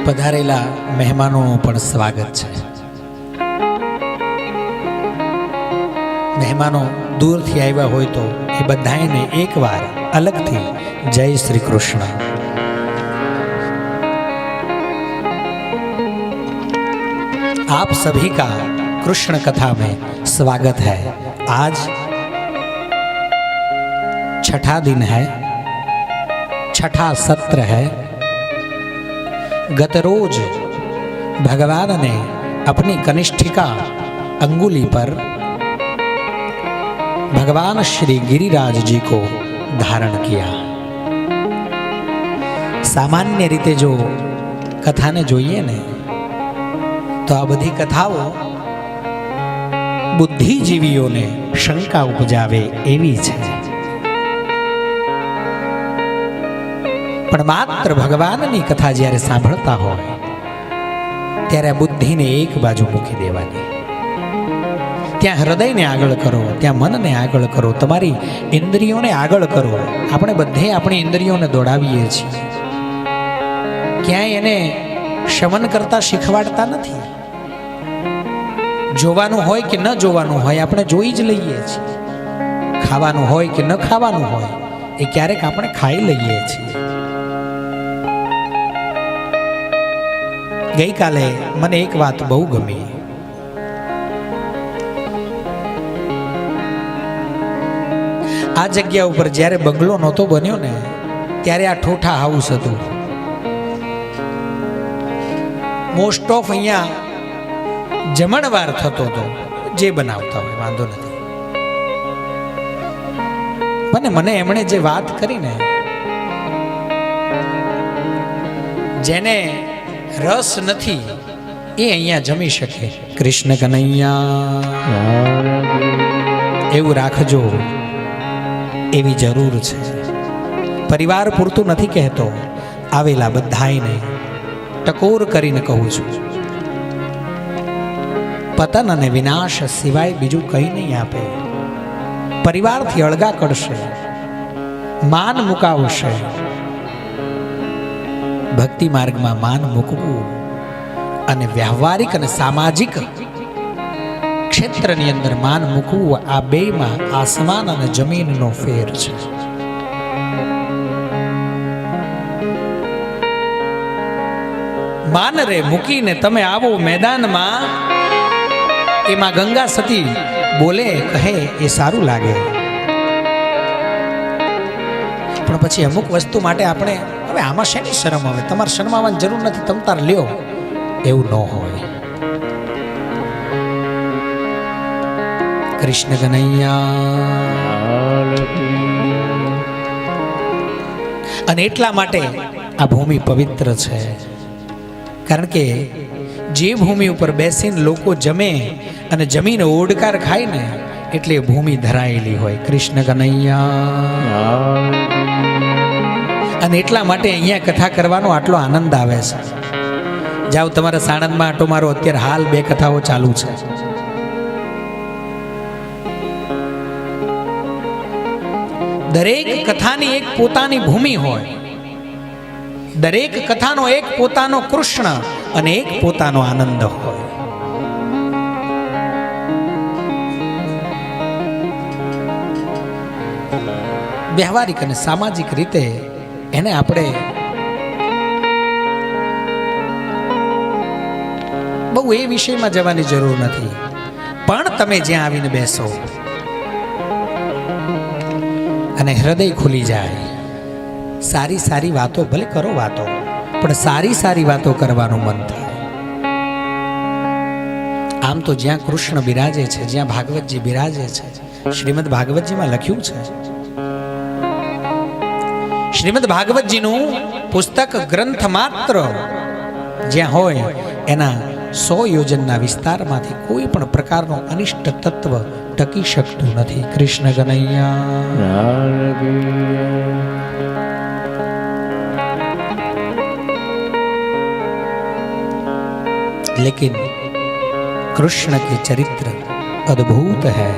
પધારેલા મહેમાનોનું પણ સ્વાગત છે મહેમાનો દૂરથી આવ્યા હોય તો એ બધાને એકવાર અલગથી જય શ્રી કૃષ્ણ आप सभी का कृष्ण कथा में स्वागत है आज छठा दिन है छठा सत्र है गत रोज भगवान ने अपनी कनिष्ठिका अंगुली पर भगवान श्री गिरिराज जी को धारण किया સામાન્ય રીતે જો કથાને જોઈએ ને તો આ બધી કથાઓ બુદ્ધિજીવીઓને શંકા ઉપજાવે એવી છે પણ માત્ર ભગવાનની કથા જ્યારે સાંભળતા હોય, ત્યારે બુદ્ધિને એક બાજુ મૂકી દેવાની. ત્યાં હૃદયને આગળ કરો, ત્યાં મનને આગળ કરો, તમારી ઇન્દ્રિયોને આગળ કરો. આપણે બધે આપણી ઇન્દ્રિયોને દોડાવીએ છીએ. ક્યાંય એને શમન કરતા શીખવાડતા નથી. જોવાનું હોય કે ન જોવાનું હોય, આપણે જોઈ જ લઈએ છીએ. ખાવાનું હોય કે ન ખાવાનું હોય, એ ક્યારેક આપણે ખાઈ લઈએ છીએ. ગઈકાલે મને એક વાત બહુ ગમી. આ જગ્યા ઉપર જ્યારે બંગલો નહોતો બન્યો ને, ત્યારે આ ઠોઠા હાઉસ હતું. મોસ્ટ ઓફ અહીંયા જમણવાર થતો હતો, જે બનાવતા હોય, વાંધો નથી. મને મને એમણે જે વાત કરી ને, જેને રસ નથી, એ અહીંયા જમી શકે. કૃષ્ણ કનૈયા, એવું રાખજો, એવી જરૂર છે. પરિવાર પૂરતું નથી કહેતો, આવેલા બધાયને ટકોર કરીને કહું છું. પતન અને વિનાશ સિવાય બીજું કંઈ નહીં આપે. પરિવારથી અળગા કરશે, માન મુકાવશે ભક્તિ માર્ગમાં માન મૂકવું અને વ્યવહારિક અને સામાજિક ક્ષેત્રની અંદર માન મૂકવું આ બેમાં આસમાન અને જમીનનો ફેર છે. માન રે મૂકીને તમે આવો મેદાનમાં. એમાં ગંગા સતી બોલે, કહે, એ સારું લાગે. પણ પછી અમુક વસ્તુ માટે આપણે, હવે આમાં શેની શરમ આવે? તમારે શરમાવાની જરૂર નથી, તમ તાર લ્યો. એવું ન હોય. કૃષ્ણ કનૈયા. અને એટલા માટે આ ભૂમિ પવિત્ર છે. કારણ કે જે ભૂમિ ઉપર બેસીને લોકો જમે અને જમીને ઓડકાર ખાય ને, એટલે ભૂમિ ધરાયેલી હોય. કૃષ્ણ કનૈયા. અને એટલા માટે અહીંયા કથા કરવાનો આટલો આનંદ આવે છે. જાઓ, તમારા સાણંદમાં આટો મારો. અત્યારે હાલ બે કથાઓ ચાલુ છે. દરેક કથાની એક પોતાની ભૂમિ હોય. દરેક કથાનો એક પોતાનો કૃષ્ણ અને એક પોતાનો આનંદ હોય. વ્યવહારિક અને સામાજિક રીતે એને આપણે બહુ એ વિષયમાં જવાની જરૂર નથી. પણ તમે જ્યાં આવીને બેસો, અને હૃદય ખુલી જાય. સારી સારી વાતો, ભલે કરો વાતો, પણ સારી સારી વાતો કરવાનું મન થાય. આમ તો જ્યાં કૃષ્ણ બિરાજે છે, જ્યાં ભાગવતજી બિરાજે છે, શ્રીમદ ભાગવતજીમાં લખ્યું છે શ્રીમદ ભાગવતજીનું પુસ્તક ગ્રંથ માત્ર જ્યાં હોય એના સો યોજનના વિસ્તારમાંથી કોઈ પણ પ્રકારનો અનિષ્ટ તત્વ ટકી શકતું નથી કૃષ્ણ કનૈયા लेकिन कृष्ण के चरित्र अद्भुत है